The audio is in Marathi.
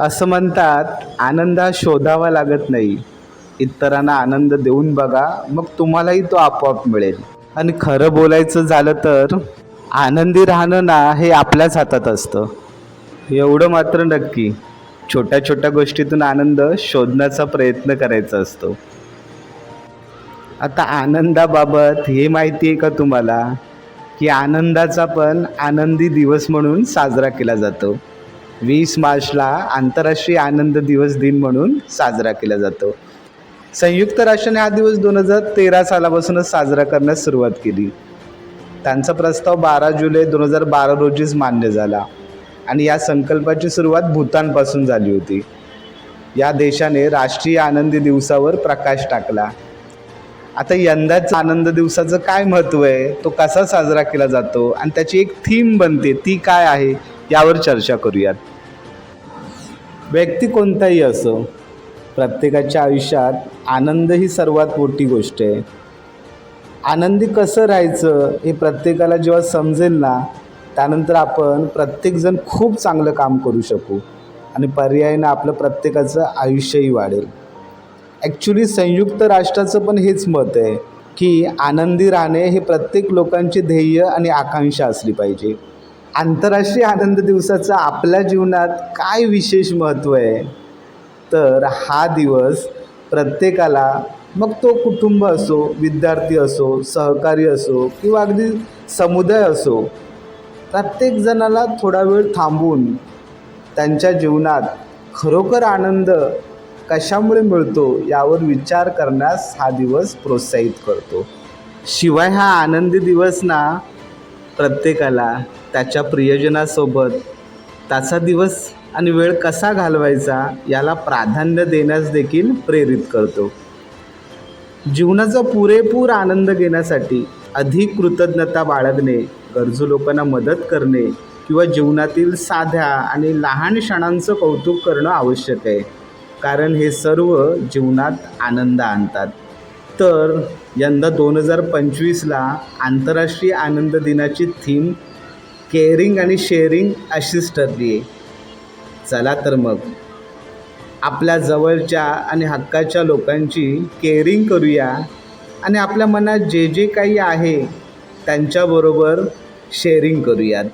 असं म्हणतात आनंद हा शोधावा लागत नाही. इतरांना आनंद देऊन बघा मग तुम्हालाही तो आपोआप मिळेल. आणि खरं बोलायचं झालं तर आनंदी राहणं ना हे आपल्याच हातात असतं. एवढं मात्र नक्की. छोट्या छोट्या गोष्टीतून आनंद शोधण्याचा प्रयत्न करायचा असतो. आता आनंदाबाबत हे माहिती आहे का तुम्हाला? की आनंदाचा पण आनंदी दिवस म्हणून साजरा केला जातो. वीस मार्चला आंतरराष्ट्रीय आनंद दिवस दिन म्हणून साजरा केला जातो. संयुक्त राष्ट्राने हा दिवस दोन हजार तेरा सालापासूनच साजरा करण्यास सुरुवात केली. त्यांचा प्रस्ताव बारा जुलै दोन हजार बारा रोजीच मान्य झाला आणि या संकल्पाची सुरुवात भूतानपासून झाली होती. या देशाने राष्ट्रीय आनंदी दिवसावर प्रकाश टाकला. आता यंदाच आनंद दिवसाचं काय महत्त्व आहे? तो कसा साजरा केला जातो? आणि त्याची एक थीम बनते. ती काय आहे? यावर चर्चा करूयात. व्यक्ती कोणताही असो प्रत्येकाच्या आयुष्यात आनंद ही सर्वात मोठी गोष्ट आहे. आनंदी कसं राहायचं हे प्रत्येकाला जेव्हा समजेल ना त्यानंतर आपण प्रत्येकजण खूप चांगलं काम करू शकू आणि पर्यायानं आपलं प्रत्येकाचं आयुष्यही वाढेल. ॲक्च्युली संयुक्त राष्ट्राचं पण हेच मत आहे की आनंदी राहणे हे प्रत्येक लोकांचे ध्येय आणि आकांक्षा असली पाहिजे. आंतरराष्ट्रीय आनंद दिवसाचं आपल्या जीवनात काय विशेष महत्त्व आहे? तर हा दिवस प्रत्येकाला मग तो कुटुंब असो विद्यार्थी असो सहकारी असो किंवा अगदी समुदाय असो प्रत्येक जणाला थोडा वेळ थांबून त्यांच्या जीवनात खरोखर आनंद कशामुळे मिळतो यावर विचार करण्यास हा दिवस प्रोत्साहित करतो. शिवाय हा आनंदी दिवस ना प्रत्येकाला त्याच्या प्रियजनासोबत त्याचा दिवस आणि वेळ कसा घालवायचा याला प्राधान्य देण्यास देखील प्रेरित करतो. जीवनाचा पुरेपूर आनंद घेण्यासाठी अधिक कृतज्ञता बाळगणे गरजू लोकांना मदत करणे किंवा जीवनातील साध्या आणि लहान क्षणांचं कौतुक करणं आवश्यक आहे. कारण हे सर्व जीवनात आनंद आणतात. तर यंदा दोन हजार पंचवीसला आंतरराष्ट्रीय आनंद दिनाची थीम केअरिंग आणि शेअरिंग अशीच ठरली आहे. चला तर मग. आपल्या जवळच्या आणि हक्काच्या लोकांची केअरिंग करूया आणि आपल्या मनात जे जे काही आहे त्यांच्याबरोबर शेअरिंग करूयात.